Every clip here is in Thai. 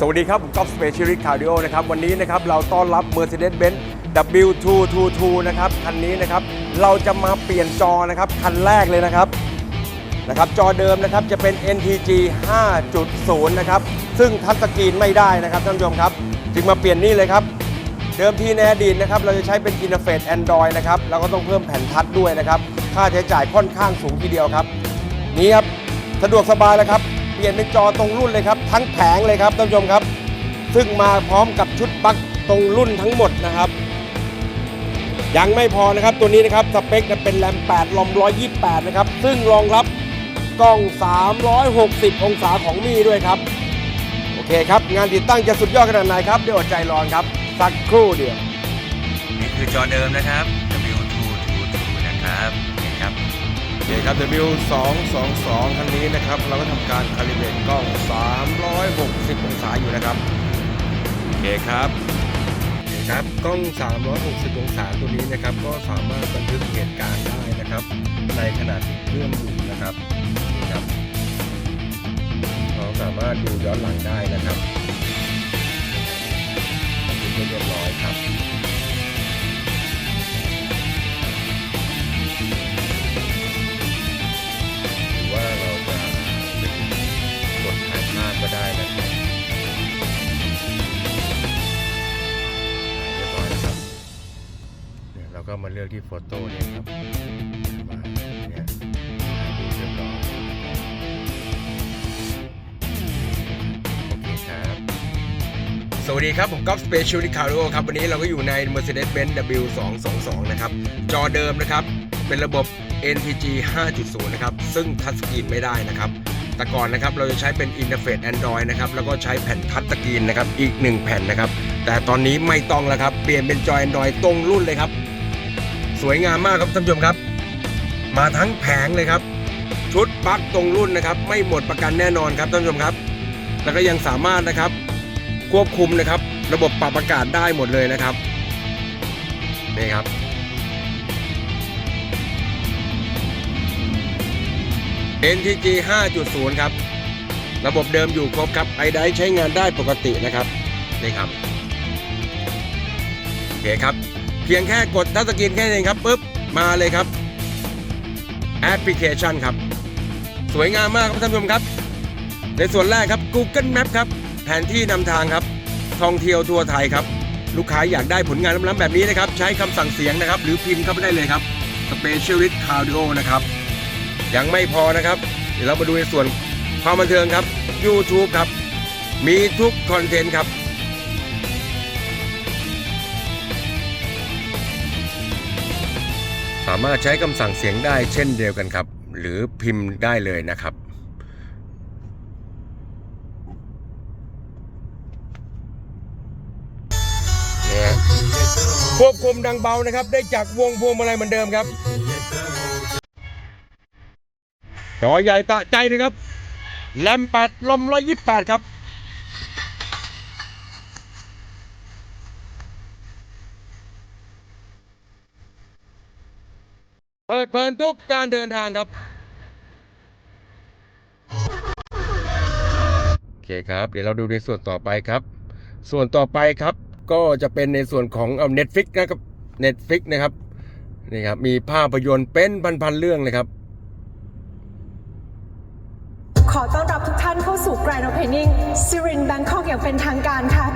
สวัสดีครับ ผมก๊อฟสเปเชียลิสต์คาร์ดิโอนะครับ วันนี้นะครับเราต้อนรับ Mercedes-Benz W222 นะครับคันนี้นะครับเราจะมาเปลี่ยนจอนะครับคันแรกเลยนะครับนะครับจอเดิมนะครับจะเป็น NTG 5.0 นะครับซึ่งทัชสกรีนไม่ได้นะครับท่านผู้ชมครับ จึงมาเปลี่ยนนี่เลยครับ เดิมทีในอดีตนะครับเราจะใช้เป็นอินเทอร์เฟซ Android นะครับแล้วก็ต้องเพิ่มแผ่นทัชด้วยนะครับ ค่าใช้จ่ายค่อนข้างสูงทีเดียวครับ นี่ครับสะดวกสบายแล้วครับ เปลี่ยนเป็นจอตรงรุ่นเลยครับ ทั้งแผงเลยครับท่านผู้ชมครับ ซึ่งมาพร้อมกับชุดปลั๊กตรงรุ่นทั้งหมดนะครับ ยังไม่พอนะครับตัวนี้นะครับสเปคจะเป็นแรม 8 ลอม 128 นะครับ ซึ่งรองรับกล้อง 360 องศาของมี่ด้วยครับ โอเคครับ งานติดตั้งจะสุดยอดขนาดไหนครับเดี๋ยวอดใจรอนครับ สักครู่เดียว นี่คือจอเดิมนะครับ เคครับ W222 คันนี้นะครับ เราก็ทำการคาลิเบรตกล้อง 360 องศาอยู่นะครับ โอเคครับโอเคครับ กล้อง 360 องศาตัวนี้นะครับ ก็สามารถบันทึกเหตุการณ์ได้นะครับ ในขณะที่เครื่องอยู่นะครับนี่ครับเราสามารถดูย้อนหลังได้นะครับบันทึกเรียบร้อยครับ ก็มาเลือกที่โฟโต้เนี่ยครับมาเนี่ยดูเรียบร้อยนะครับโอเคครับสวัสดีครับ ผมก๊อฟสเปเชียลิคาร์โครับ วันนี้เราก็อยู่ใน Mercedes-Benz W222 นะครับ จอเดิมนะครับ เป็นระบบ NTG 5.0 นะครับ ซึ่งทัชสกรีนไม่ได้นะครับแต่ก่อนนะครับเราจะใช้เป็นอินเทอร์เฟซ Android นะครับแล้วก็ใช้แผ่นทัชสกรีนนะครับอีก 1 แผ่นนะครับ แต่ตอนนี้ไม่ต้องแล้วครับ เปลี่ยนเป็นจอ Android ตรงรุ่นเลยครับ สวยงามมากครับท่านผู้ชมครับ มาทั้งแผงเลยครับ ชุดปลั๊กตรงรุ่นนะครับ ไม่หมดประกันแน่นอนครับท่านผู้ชมครับ แล้วก็ยังสามารถนะครับ ควบคุมนะครับ ระบบปรับอากาศได้หมดเลยนะครับนี่ครับ NTG 5.0ครับ ระบบเดิมอยู่ครบครับไอได้ใช้งานได้ปกตินะครับนี่ครับโอเคครับ พียงแค่กดทัชสกรีนแค่นี้ครับปุ๊บมาเลยครับแอปพลิเคชันครับ สวยงามมากครับท่านผู้ชมครับ ในส่วนแรกครับ Google Map ครับ แผนที่นำทางครับ ท่องเที่ยวทั่วไทยครับ ลูกค้าอยากได้ผลงานล้ำๆแบบนี้นะครับ ใช้คำสั่งเสียงนะครับ หรือพิมพ์เข้าไปได้เลยครับ Specialist Cardio นะครับ ยังไม่พอนะครับ เดี๋ยวเรามาดูในส่วนความบันเทิงครับ YouTube ครับ มีทุกคอนเทนต์ครับ สามารถใช้คำสั่งเสียงได้เช่นเดียวกันครับ หรือพิมพ์ได้เลยนะครับ ควบคุมดังเบานะครับ ได้จากวงพวงมาลัยเหมือนเดิมครับจอใหญ่ตะใจเลยครับแลมแปดลมร้อยยี่แปดครับ ปิดเพลินทุกการเดินทางครับ โอเคครับ เดี๋ยวเราดูในส่วนต่อไปครับ ส่วนต่อไปครับ ก็จะเป็นในส่วนของเอา Netflix นะครับ Netflix นะครับนี่ครับ มีภาพยนตร์เป็นพันๆเรื่องเลยครับ ขอต้อนรับทุกท่านเข้าสู่ Grand Opening ซิรินแบงคอกอย่างเป็นทางการค่ะ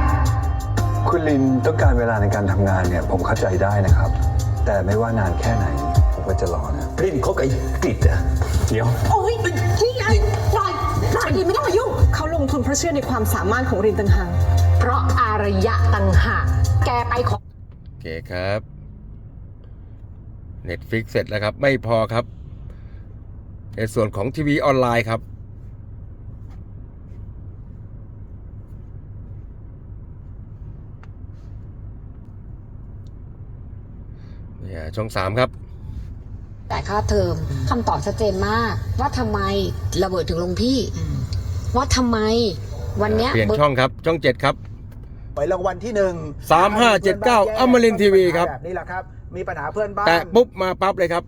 คุณลินต้องการเวลาในการทำงานเนี่ย ผมเข้าใจได้นะครับ แต่ไม่ว่านานแค่ไหน ผมก็จะรอนะเล่นเขากับไอ้กริดอะเดี๋ยว โอ้ยนี่ไงปล่อยปล่อยดีไม่ต้องมายุ่งเขาลงทุนเพราะเชื่อในความสามารถของรินตังหากเพราะอารยะตังหากแกไปขอโอเคครับ Netflix เสร็จแล้วครับ ไม่พอครับ ในส่วนของทีวีออนไลน์ครับ เนี่ยช่องสามครับ แต่ค่าเทอมคำตอบชัดเจนมาก ว่าทำไมระเบิดถึงลงพี่ ว่าทำไมวันเนี้ยเปลี่ยนช่องครับ ช่องเจ็ดครับไปรางวัลที่หนึ่งสามห้าเจ็ดเก้าอมรินทร์ทีวีครับแบบนี้แหละครับ มีปัญหาเพื่อนบ้านแตะปุ๊บมาปั๊บเลยครับ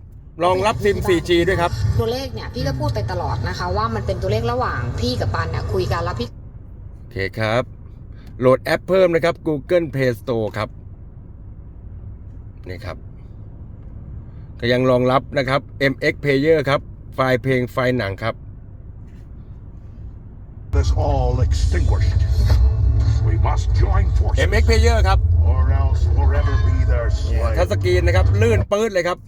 รองรับซิม 4G ด้วยครับ ตัวเลขเนี่ยพี่ก็พูดไปตลอดนะคะ ว่ามันเป็นตัวเลขระหว่างพี่กับปันเนี่ยคุยกันแล้วพี่ โอเคครับ โหลดแอปเพิ่มนะครับ Google Play Store ครับ นี่ครับ ก็ยังรองรับนะครับ MX Player ครับ ไฟล์เพลงไฟล์หนังครับ is all extinguished. We must join forces, MX Player ครับ or else forever be their ทัช slave. สกรีนนะครับ ลื่นปื๊ดเลยครับ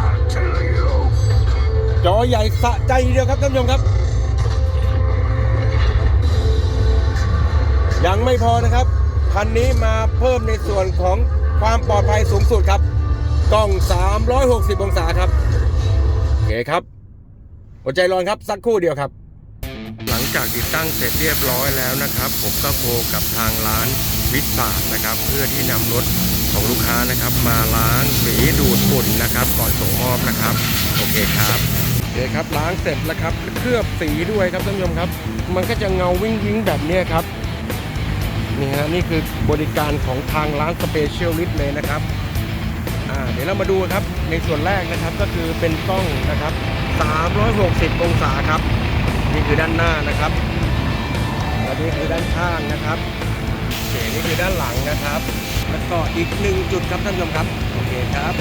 I tell you. จอใหญ่สะใจทีเดียวครับท่านผู้ชมครับ ยังไม่พอนะครับ คันนี้มาเพิ่มในส่วนของความปลอดภัยสูงสุดครับกล้อง 360 องศาครับโอเคครับอดใจรอนครับสักครู่เดียวครับ หลังจากติดตั้งเสร็จเรียบร้อยแล้วนะครับ ผมก็โทรกับทางร้านวิสานะครับ เพื่อที่นำรถของลูกค้านะครับ มาล้างสีดูดฝุ่นนะครับ ก่อนส่งมอบนะครับโอเคครับโอเคครับล้างเสร็จแล้วครับเคลือบสีด้วยครับท่านผู้ชมครับ มันก็จะเงาวิ่งวิงแบบเนี้ยครับ นี่ฮะนี่คือบริการของทางร้านสเปเชียลลิสต์เลยนะครับเดี๋ยวเรามาดูครับในส่วนแรกนะครับก็คือเป็นกล้องนะครับ 360 องศาครับ นี่คือด้านหน้านะครับและนี่คือด้านข้างนะครับโอเคนี่คือด้านหลังนะครับ แล้วก็อีกหนึ่งจุดครับท่านผู้ชมครับโอเคครับ